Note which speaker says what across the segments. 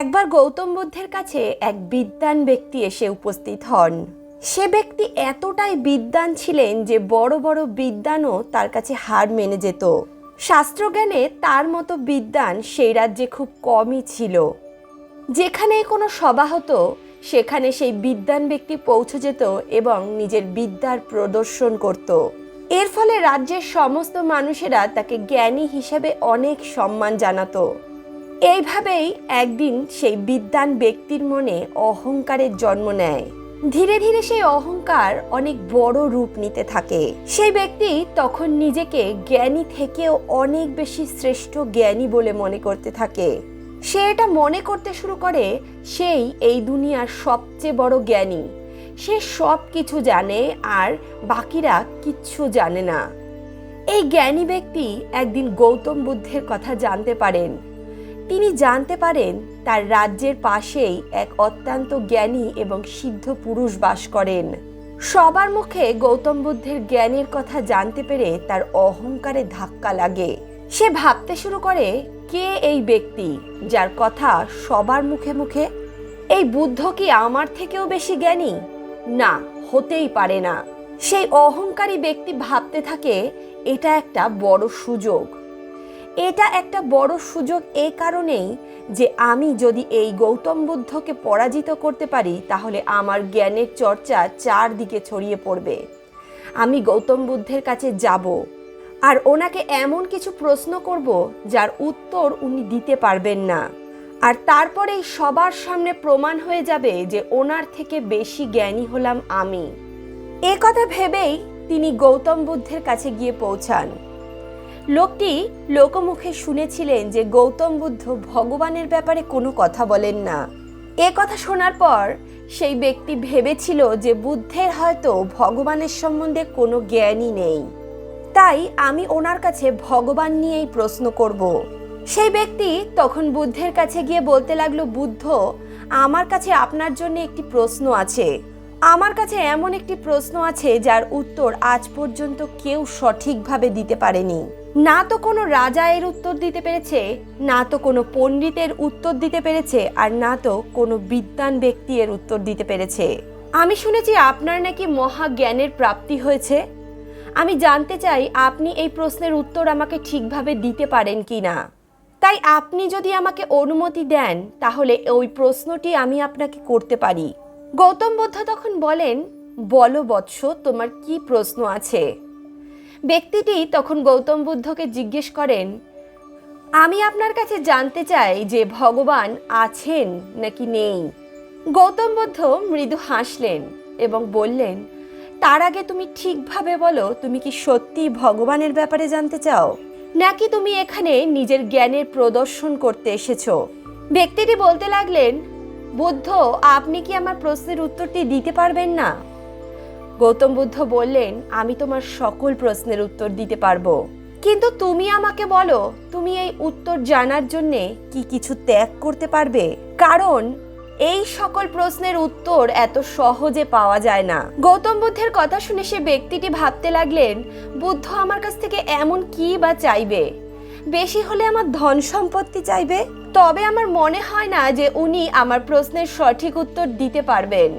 Speaker 1: একবার গৌতম বুদ্ধের কাছে এক বিদ্বান ব্যক্তি এসে উপস্থিত হন। সে ব্যক্তি এতটাই বিদ্বান ছিলেন যে বড় বড় বিদ্বানও তার কাছে হার মেনে যেত। শাস্ত্রজ্ঞানে তার মতো বিদ্বান সেই রাজ্যে খুব কমই ছিল। যেখানেই কোনো সভা হতো, সেখানে সেই বিদ্বান ব্যক্তি পৌঁছে যেত এবং নিজের বিদ্যার প্রদর্শন করত। এর ফলে রাজ্যের সমস্ত মানুষেরা তাকে জ্ঞানী হিসেবে অনেক সম্মান জানাতো। এইভাবেই একদিন সেই বিদ্বান ব্যক্তির মনে অহংকারের জন্ম নেয়। ধীরে ধীরে সেই অহংকার অনেক বড় রূপ নিতে থাকে। সেই ব্যক্তি তখন নিজেকে জ্ঞানী থেকেও অনেক বেশি শ্রেষ্ঠ জ্ঞানী বলে মনে করতে থাকে। সে এটা মনে করতে শুরু করে, সেই এই দুনিয়ার সবচেয়ে বড় জ্ঞানী। সে সব কিছু জানে আর বাকিরা কিচ্ছু জানে না। এই জ্ঞানী ব্যক্তি একদিন গৌতম বুদ্ধের কথা জানতে পারেন। তিনি জানতে পারেন তার রাজ্যের পাশেই এক অত্যন্ত জ্ঞানী এবং সিদ্ধ পুরুষ বাস করেন। সবার মুখে গৌতম বুদ্ধের জ্ঞানের কথা জানতে পেরে তার অহংকারে ধাক্কা লাগে। সে ভাবতে শুরু করে, কে এই ব্যক্তি যার কথা সবার মুখে মুখে? এই বুদ্ধ কি আমার থেকেও বেশি জ্ঞানী? না, হতেই পারে না। সেই অহংকারী ব্যক্তি ভাবতে থাকে, এটা একটা বড় সুযোগ। এটা একটা বড় সুযোগ এই কারণেই যে আমি যদি এই গৌতম বুদ্ধকে পরাজিত করতে পারি, তাহলে আমার জ্ঞানের চর্চা চারদিকে ছড়িয়ে পড়বে। আমি গৌতম বুদ্ধের কাছে যাব আর ওনাকে এমন কিছু প্রশ্ন করব যার উত্তর উনি দিতে পারবেন না। আর তারপরেই সবার সামনে প্রমাণ হয়ে যাবে যে ওনার থেকে বেশি জ্ঞানী হলাম আমি। এ কথা ভেবেই তিনি গৌতম বুদ্ধের কাছে গিয়ে পৌঁছান। লোকটি লোকমুখে শুনেছিলেন যে গৌতম বুদ্ধ ভগবানের ব্যাপারে কোনো কথা বলেন না। এ কথা শোনার পর সেই ব্যক্তি ভেবেছিল যে বুদ্ধের হয়তো ভগবানের সম্বন্ধে কোনো জ্ঞানই নেই। তাই আমি ওনার কাছে ভগবান নিয়েই প্রশ্ন করব। সেই ব্যক্তি তখন বুদ্ধের কাছে গিয়ে বলতে লাগল, বুদ্ধ, আমার কাছে আপনার জন্য একটি প্রশ্ন আছে। আমার কাছে এমন একটি প্রশ্ন আছে যার উত্তর আজ পর্যন্ত কেউ সঠিকভাবে দিতে পারেনি। না তো কোনো রাজা এর উত্তর দিতে পেরেছে, না তো কোনো পণ্ডিতের উত্তর দিতে পেরেছে, আর না তো কোনো বিদ্বান ব্যক্তি এর উত্তর দিতে পেরেছে। আমি শুনেছি আপনার নাকি মহা জ্ঞানের প্রাপ্তি হয়েছে। আমি জানতে চাই আপনি এই প্রশ্নের উত্তর আমাকে ঠিকভাবে দিতে পারেন কি না। তাই আপনি যদি আমাকে অনুমতি দেন, তাহলে ওই প্রশ্নটি আমি আপনাকে করতে পারি। গৌতম বুদ্ধ তখন বলেন, বলো বৎস, তোমার কি প্রশ্ন আছে? ব্যক্তিটি তখন গৌতম বুদ্ধকে জিজ্ঞেস করেন, আমি আপনার কাছে জানতে চাই যে ভগবান আছেন নাকি নেই? গৌতম বুদ্ধ মৃদু হাসলেন এবং বললেন, তার আগে তুমি ঠিকভাবে বলো, তুমি কি সত্যি ভগবানের ব্যাপারে জানতে চাও? নাকি তুমি এখানে নিজের জ্ঞানের প্রদর্শন করতে এসেছ? ব্যক্তিটি বলতে লাগলেন, বুদ্ধ, আপনি কি আমার প্রশ্নের উত্তরটি দিতে পারবেন না? গৌতম বুদ্ধ বললেন, আমি তোমার সকল প্রশ্নের উত্তর দিতে পারব। কিন্তু তুমি আমাকে বলো, তুমি এই উত্তর জানার জন্যে কি কিছু ত্যাগ করতে পারবে? কারণ এই সকল প্রশ্নের উত্তর এত সহজে পাওয়া যায় না। গৌতম বুদ্ধের কথা শুনে সে ব্যক্তিটি ভাবতে লাগলেন, বুদ্ধ আমার কাছ থেকে এমন কি বা চাইবে? বেশি হলে আমার ধন সম্পত্তি চাইবে? তবে আমার মনে হয় না যে উনি আমার প্রশ্নের সঠিক উত্তর দিতে পারবেন।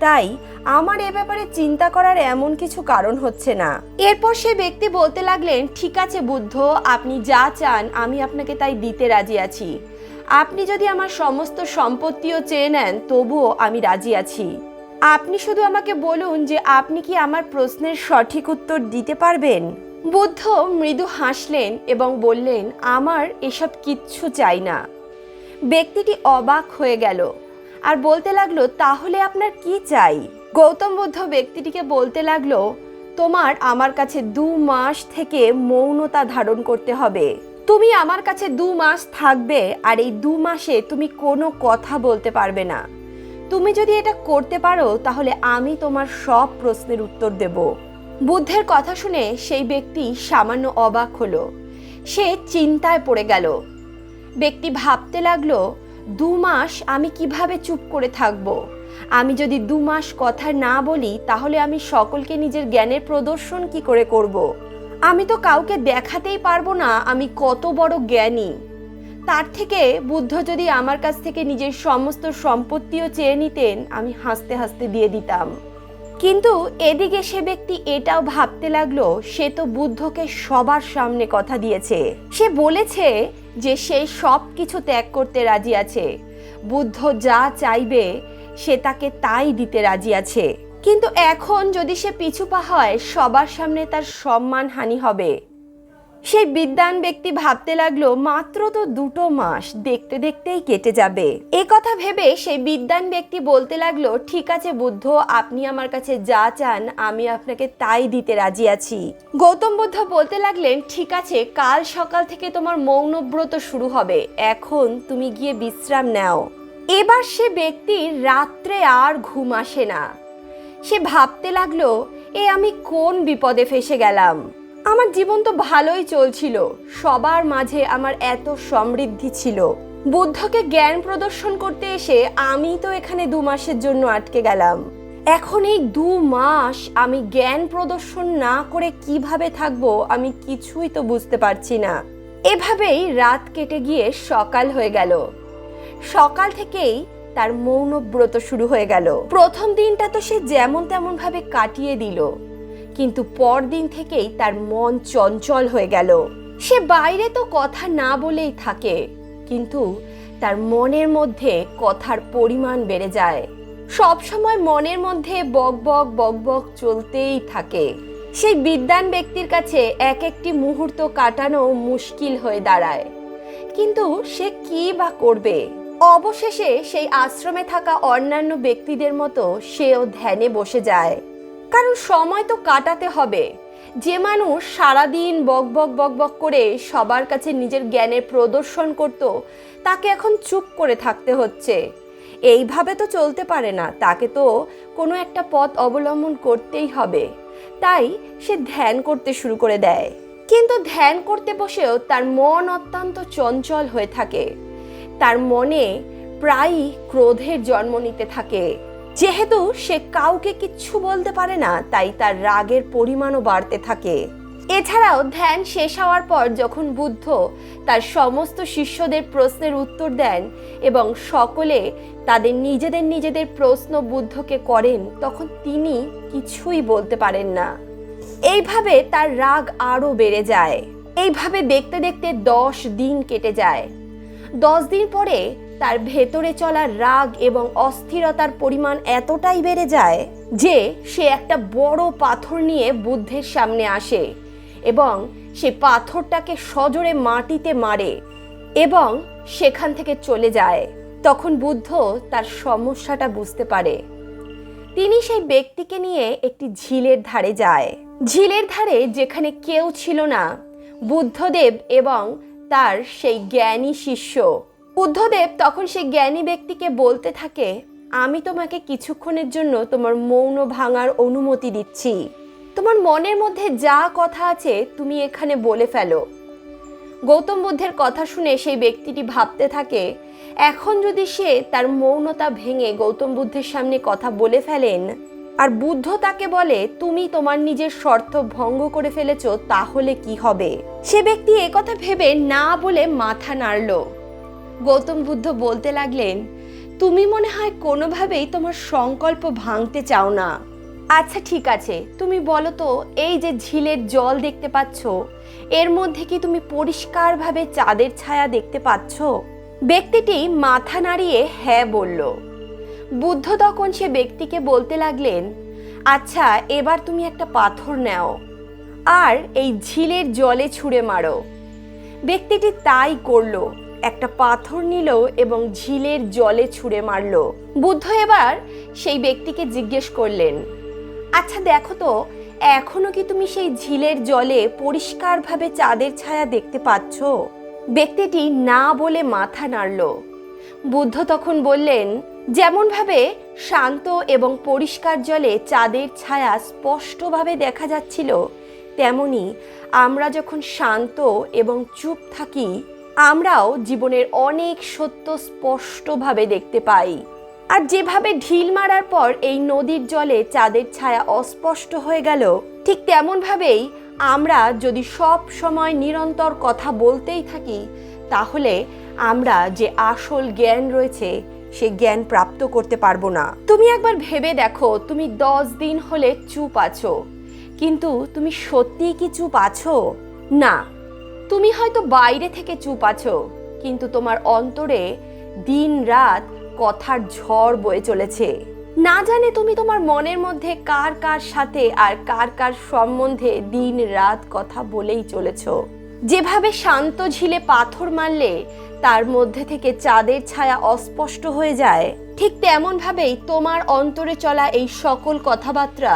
Speaker 1: তাই আমার এ ব্যাপারে চিন্তা করার এমন কিছু কারণ হচ্ছে না। এরপর সে ব্যক্তি বলতে লাগলেন, ঠিক আছে বুদ্ধ, আপনি যা চান, আমি আপনাকে তাই দিতে রাজি আছি। আপনি যদি আমার সমস্ত সম্পত্তিও চেয়ে নেন, তবুও আমি রাজি আছি। আপনি শুধু আমাকে বলুন যে আপনি কি আমার প্রশ্নের সঠিক উত্তর দিতে পারবেন? বুদ্ধ মৃদু হাসলেন এবং বললেন, আমার এসব কিচ্ছু চাই না। ব্যক্তিটি অবাক হয়ে গেল। আর বলতে লাগল, তাহলে আপনার কি চাই? গৌতম বুদ্ধ ব্যক্তিটিকে বলতে লাগল, তোমার আমার কাছে দু মাস থেকে মৌনতা ধারণ করতে হবে। তুমি আমার কাছে দু মাস থাকবে আর এই দু মাসে তুমি কোনো কথা বলতে পারবে না। তুমি যদি এটা করতে পারো, তাহলে আমি তোমার সব প্রশ্নের উত্তর দেব। বুদ্ধের কথা শুনে সেই ব্যক্তি সামান্য অবাক হলো। সে চিন্তায় পড়ে গেল। ব্যক্তি ভাবতে লাগল দু মাস আমি কীভাবে চুপ করে থাকব? আমি যদি দু মাস কথা না বলি, তাহলে আমি সকলকে নিজের জ্ঞানের প্রদর্শন কি করে করব। আমি তো কাউকে দেখাতেই পারব না, আমি কত বড় জ্ঞানী। তার থেকে বুদ্ধ যদি আমার কাছ থেকে নিজের সমস্ত সম্পত্তিও চেয়ে নিতেন, আমি হাসতে হাসতে দিয়ে দিতাম। কিন্তু এদিকে সে ব্যক্তি এটাও ভাবতে লাগল, সে তো বুদ্ধকে সবার সামনে কথা দিয়েছে। সে বলেছে যে সে সব কিছু ত্যাগ করতে রাজি আছে। বুদ্ধ যা চাইবে, সে তাকে তাই দিতে রাজি আছে। কিন্তু এখন যদি সে পিছু পা হয়, সবার সামনে তার সম্মান হানি হবে। সেই বিদ্যান ব্যক্তি ভাবতে লাগল, মাত্র তো দুটো মাস, দেখতে দেখতেই কেটে যাবে। এ কথা ভেবে সেই বিদ্যান ব্যক্তি বলতে লাগল, ঠিক আছে বুদ্ধ, আপনি আমার কাছে যা চান, আমি আপনাকে তাই দিতে রাজি আছি। গৌতম বুদ্ধ বলতে লাগলেন, ঠিক আছে, কাল সকাল থেকে তোমার মৌনব্রত শুরু হবে, এখন তুমি গিয়ে বিশ্রাম নাও। এবার সে ব্যক্তির রাত্রে আর ঘুম আসে না। সে ভাবতে লাগল, এ আমি কোন বিপদে ফেসে গেলাম? আমার জীবন তো ভালোই চলছিল। সবার মাঝে আমার এত সমৃদ্ধি ছিল। বুদ্ধকে জ্ঞান প্রদর্শন করতে এসে আমি তো এখানে দু মাসের জন্য আটকে গেলাম। এখন এই দু মাস আমি জ্ঞান প্রদর্শন না করে কীভাবে থাকব আমি কিছুই তো বুঝতে পারছি না। এভাবেই রাত কেটে গিয়ে সকাল হয়ে গেল। সকাল থেকেই তার মৌনব্রত শুরু হয়ে গেল। প্রথম দিনটা তো সে যেমন তেমন ভাবে কাটিয়ে দিল। কিন্তু পরদিন থেকেই তার মন চঞ্চল হয়ে গেল। সে বাইরে তো কথা না বলেই থাকে, কিন্তু তার মনের মধ্যে কথার পরিমাণ বেড়ে যায়। সব সময় মনের মধ্যে বক বক বক বক চলতেই থাকে। সেই বিদ্যান ব্যক্তির কাছে এক একটি মুহূর্ত কাটানো মুশকিল হয়ে দাঁড়ায়। কিন্তু সে কি বা করবে? অবশেষে সেই আশ্রমে থাকা অন্যান্য ব্যক্তিদের মতো সেও ধ্যানে বসে যায়। কারণ সময় তো কাটাতে হবে। যে মানুষ সারাদিন বক বক বক বক করে সবার কাছে নিজের জ্ঞানের প্রদর্শন করত, তাকে এখন চুপ করে থাকতে হচ্ছে। এইভাবে তো চলতে পারে না, তাকে তো কোনো একটা পথ অবলম্বন করতেই হবে। তাই সে ধ্যান করতে শুরু করে দেয়। কিন্তু ধ্যান করতে বসেও তার মন অত্যন্ত চঞ্চল হয়ে থাকে। তার মনে প্রায়ই ক্রোধের জন্ম নিতে থাকে। যেহেতু সে কাউকে কিচ্ছু বলতে পারে না, তাই তার রাগের পরিমাণও বাড়তে থাকে। এছাড়াও ধ্যান শেষ হওয়ার পর যখন বুদ্ধ তার সমস্ত শিষ্যদের প্রশ্নের উত্তর দেন এবং সকলে তাদের নিজেদের নিজেদের প্রশ্ন বুদ্ধকে করেন, তখন তিনি কিছুই বলতে পারেন না। এইভাবে তার রাগ আরও বেড়ে যায়। এইভাবে দেখতে দেখতে দশ দিন কেটে যায়। দশ দিন পরে তার ভেতরে চলা রাগ এবং অস্থিরতার পরিমাণ এতটাই বেড়ে যায় যে সে একটা বড় পাথর নিয়ে বুদ্ধের সামনে আসে এবং সে পাথরটাকে সজোরে মাটিতে মারে এবং সেখান থেকে চলে যায়। তখন বুদ্ধ তার সমস্যাটা বুঝতে পারে। তিনি সেই ব্যক্তিকে নিয়ে একটি ঝিলের ধারে যায়। ঝিলের ধারে যেখানে কেউ ছিল না, বুদ্ধদেব এবং তার সেই জ্ঞানী শিষ্য। বুদ্ধদেব তখন সেই জ্ঞানী ব্যক্তিকে বলতে থাকে, আমি তোমাকে কিছুক্ষণের জন্য তোমার মৌন ভাঙার অনুমতি দিচ্ছি। তোমার মনের মধ্যে যা কথা আছে তুমি এখানে বলে ফেলো। গৌতম বুদ্ধের কথা শুনে সেই ব্যক্তিটি ভাবতে থাকে, এখন যদি সে তার মৌনতা ভেঙে গৌতম বুদ্ধের সামনে কথা বলে ফেলেন, আর বুদ্ধ তাকে বলে, তুমি তোমার নিজের শর্ত ভঙ্গ করে ফেলেছ, তাহলে কি হবে? সে ব্যক্তি কথা ভেবে না বলে মাথা নাড়ল। গৌতম বুদ্ধ বলতে লাগলেন, তুমি মনে হয় কোনোভাবেই তোমার সংকল্প ভাঙতে চাও না। আচ্ছা ঠিক আছে। তুমি বলো তো, এই যে ঝিলের জল দেখতে পাচ্ছ, এর মধ্যে কি তুমি পরিষ্কারভাবে চাঁদের ছায়া দেখতে পাচ্ছ? ব্যক্তিটি মাথা নাড়িয়ে হ্যাঁ বলল। বুদ্ধ তখন সে ব্যক্তিকে বলতে লাগলেন আচ্ছা এবার তুমি একটা পাথর নাও আর এই ঝিলের জলে ছুঁড়ে মারো। ব্যক্তিটি তাই করল। একটা পাথর নিল এবং ঝিলের জলে ছুঁড়ে মারল। বুদ্ধ এবার সেই ব্যক্তিকে জিজ্ঞেস করলেন আচ্ছা দেখো তো, এখনও কি তুমি সেই ঝিলের জলে পরিষ্কারভাবে চাঁদের ছায়া দেখতে পাচ্ছ? ব্যক্তিটি না বলে মাথা নাড়ল। বুদ্ধ তখন বললেন, যেমনভাবে শান্ত এবং পরিষ্কার জলে চাঁদের ছায়া স্পষ্টভাবে দেখা যাচ্ছিল, তেমনি আমরা যখন শান্ত এবং চুপ থাকি আমরাও জীবনের অনেক সত্য স্পষ্টভাবে দেখতে পাই। আর যেভাবে ঢিল মারার পর এই নদীর জলে চাঁদের ছায়া অস্পষ্ট হয়ে গেল, ঠিক তেমনভাবেই আমরা যদি সব সময় নিরন্তর কথা বলতেই থাকি, তাহলে আমরা যে আসল জ্ঞান রয়েছে, সে জ্ঞান প্রাপ্ত করতে পারব না। তুমি একবার ভেবে দেখো, তুমি দশ দিন হলে চুপ আছো। কিন্তু তুমি সত্যিই কি চুপ আছো? না। তুমি হয়তো বাইরে থেকে চুপ আছো, কিন্তু তোমার অন্তরে দিন রাত কথার ঝড় বয়ে চলেছে। না জানে তুমি তোমার মনের মধ্যে কার কার সাথে আর কার কার সম্বন্ধে দিন রাত কথা বলেই চলেছ। যেভাবে শান্ত ঝিলে পাথর মারলে তার মধ্যে থেকে চাঁদের ছায়া অস্পষ্ট হয়ে যায়, ঠিক তেমন ভাবেই তোমার অন্তরে চলা এই সকল কথাবার্তা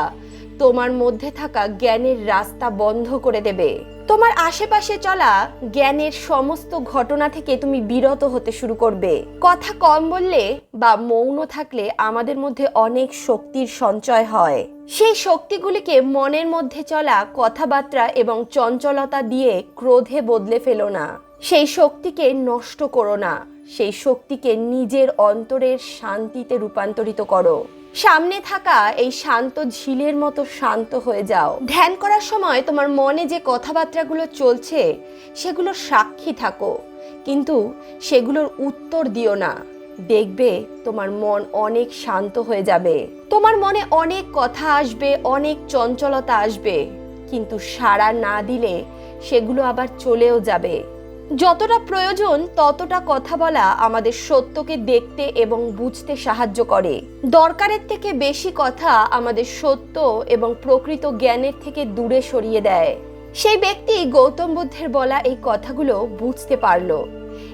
Speaker 1: তোমার মধ্যে থাকা জ্ঞানের রাস্তা বন্ধ করে দেবে। তোমার আশেপাশে চলা জ্ঞানের সমস্ত ঘটনা থেকে তুমি বিরত হতে শুরু করবে। কথা কম বললে বা মৌন থাকলে আমাদের মধ্যে অনেক শক্তির সঞ্চয় হয়। সেই শক্তিগুলিকে মনের মধ্যে চলা কথাবার্তা এবং চঞ্চলতা দিয়ে ক্রোধে বদলে ফেলো না। সেই শক্তিকে নষ্ট করো না। সেই শক্তিকে নিজের অন্তরের শান্তিতে রূপান্তরিত করো। সামনে থাকা এই শান্ত ঝিলের মতো শান্ত হয়ে যাও। ধ্যান করার সময় তোমার মনে যে কথাবার্তাগুলো চলছে, সেগুলোর সাক্ষী থাকো। কিন্তু সেগুলোর উত্তর দিও না। দেখবে তোমার মন অনেক শান্ত হয়ে যাবে। তোমার মনে অনেক কথা আসবে, অনেক চঞ্চলতা আসবে। কিন্তু সাড়া না দিলে সেগুলো আবার চলেও যাবে। যতটা প্রয়োজন, ততটা কথা বলা আমাদের সত্যকে দেখতে এবং বুঝতে সাহায্য করে। দরকারের থেকে বেশি কথা আমাদের সত্য এবং প্রকৃত জ্ঞানের থেকে দূরে সরিয়ে দেয়। সেই ব্যক্তি গৌতম বুদ্ধের বলা এই কথাগুলো বুঝতে পারল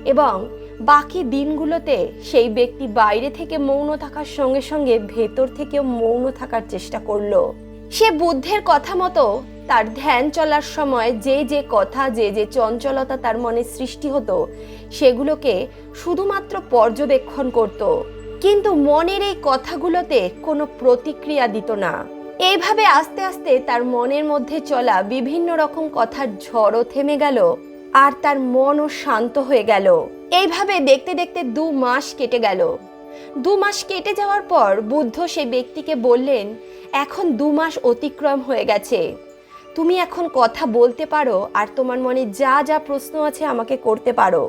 Speaker 1: এবং বাকি দিনগুলোতে সেই ব্যক্তি বাইরে থেকে মৌন থাকার সঙ্গে সঙ্গে ভেতর থেকেও মৌন থাকার চেষ্টা করল। সে বুদ্ধের কথা মতো তার ধ্যান চলার সময় যে যে কথা, যে যে চঞ্চলতা তার মনে সৃষ্টি হতো, সেগুলোকে শুধুমাত্র পর্যবেক্ষণ করত। কিন্তু মনের এই কথাগুলোতে কোনো প্রতিক্রিয়া দিত না। এইভাবে আস্তে আস্তে তার মনের মধ্যে চলা বিভিন্ন রকম কথার ঝড়ও থেমে গেল আর তার মনও শান্ত হয়ে গেল। এইভাবে দেখতে দেখতে দু মাস কেটে গেল। দু মাস কেটে যাওয়ার পর বুদ্ধ সেই ব্যক্তিকে বললেন, এখন দু মাস অতিক্রম হয়ে গেছে। তুমি এখন কথা বলতে পারো আর তোমার মনে যা যা প্রশ্ন আছে আমাকে করতে পারো।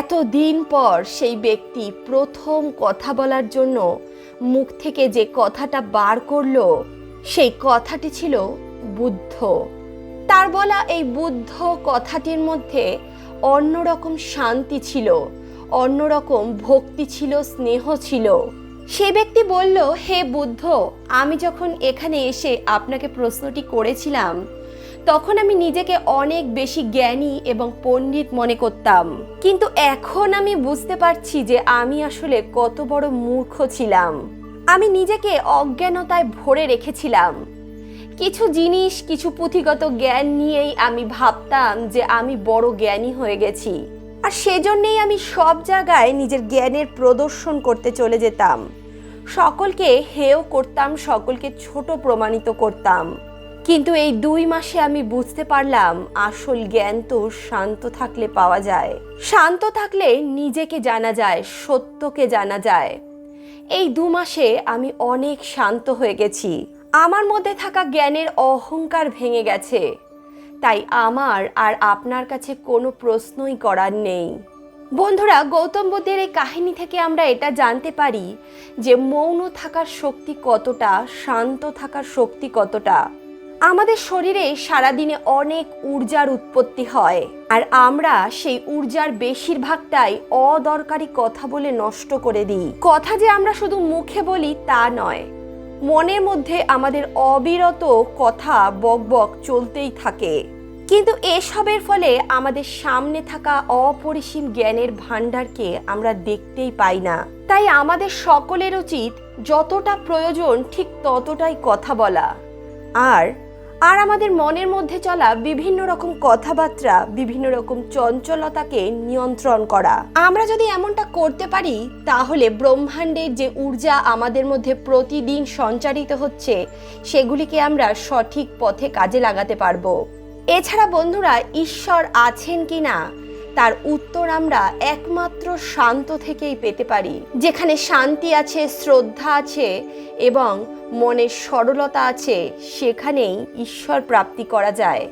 Speaker 1: এত দিন পর সেই ব্যক্তি প্রথম কথা বলার জন্য মুখ থেকে যে কথাটা বার করল, সেই কথাটি ছিল বুদ্ধ। তার বলা এই বুদ্ধ কথাটির মধ্যে অন্যরকম শান্তি ছিল, অন্যরকম ভক্তি ছিল, স্নেহ ছিল। সে ব্যক্তি বলল, হে বুদ্ধ, আমি যখন এখানে এসে আপনাকে প্রশ্নটি করেছিলাম তখন আমি নিজেকে অনেক বেশি জ্ঞানী এবং পণ্ডিত মনে করতাম। কিন্তু এখন আমি বুঝতে পারছি যে আমি আসলে কত বড় মূর্খ ছিলাম। আমি নিজেকে অজ্ঞানতায় ভরে রেখেছিলাম। কিছু জিনিস, কিছু পুঁথিগত জ্ঞান নিয়েই আমি ভাবতাম যে আমি বড় জ্ঞানী হয়ে গেছি। আর সেজন্যেই আমি সব জায়গায় নিজের জ্ঞানের প্রদর্শন করতে চলে যেতাম। সকলকে হেয় করতাম, সকলকে ছোট প্রমাণিত করতাম। কিন্তু এই দুই মাসে আমি বুঝতে পারলাম আসল জ্ঞান তো শান্ত থাকলে পাওয়া যায়। শান্ত থাকলে নিজেকে জানা যায়, সত্যকে জানা যায়। এই দু মাসে আমি অনেক শান্ত হয়ে গেছি। আমার মধ্যে থাকা জ্ঞানের অহংকার ভেঙে গেছে। তাই আমার আর আপনার কাছে কোনো প্রশ্নই করার নেই। বন্ধুরা, গৌতম বুদ্ধের এই কাহিনী থেকে আমরা এটা জানতে পারি যে মৌন থাকার শক্তি কতটা, শান্ত থাকার শক্তি কতটা। আমাদের শরীরে সারাদিনে অনেক ঊর্জার উৎপত্তি হয়, আর আমরা সেই ঊর্জার বেশিরভাগটাই অদরকারি কথা বলে নষ্ট করে দিই। কথা যে আমরা শুধু মুখে বলি তা নয়, মনের মধ্যে আমাদের অবিরত কথা বকবক চলতেই থাকে। কিন্তু এসবের ফলে আমাদের সামনে থাকা অপরিসীম জ্ঞানের ভাণ্ডারকে আমরা দেখতেই পাই না। তাই আমাদের সকলের উচিত যতটা প্রয়োজন ঠিক ততটাই কথা বলা। আর আর আমাদের মনের মধ্যে চলা বিভিন্ন রকম কথাবার্তা, বিভিন্ন রকম চঞ্চলতাকে নিয়ন্ত্রণ করা। আমরা যদি এমনটা করতে পারি, তাহলে ব্রহ্মাণ্ডের যে ঊর্জা আমাদের মধ্যে প্রতিদিন সঞ্চারিত হচ্ছে, সেগুলিকে আমরা সঠিক পথে কাজে লাগাতে পারব। এছাড়া বন্ধুরা, ঈশ্বর আছেন কি না তার উত্তর আমরা একমাত্র শান্ত থেকেই পেতে পারি। যেখানে শান্তি আছে, শ্রদ্ধা আছে এবং মনের সরলতা আছে, সেখানেই ঈশ্বর প্রাপ্তি করা যায়।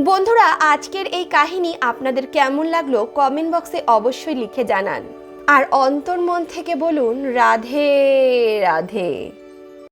Speaker 1: বন্ধুরা, আজকের এই কাহিনী আপনাদের কেমন লাগল কমেন্ট বক্সে অবশ্যই লিখে জানান। আর অন্তর্মন থেকে বলুন, রাধে রাধে।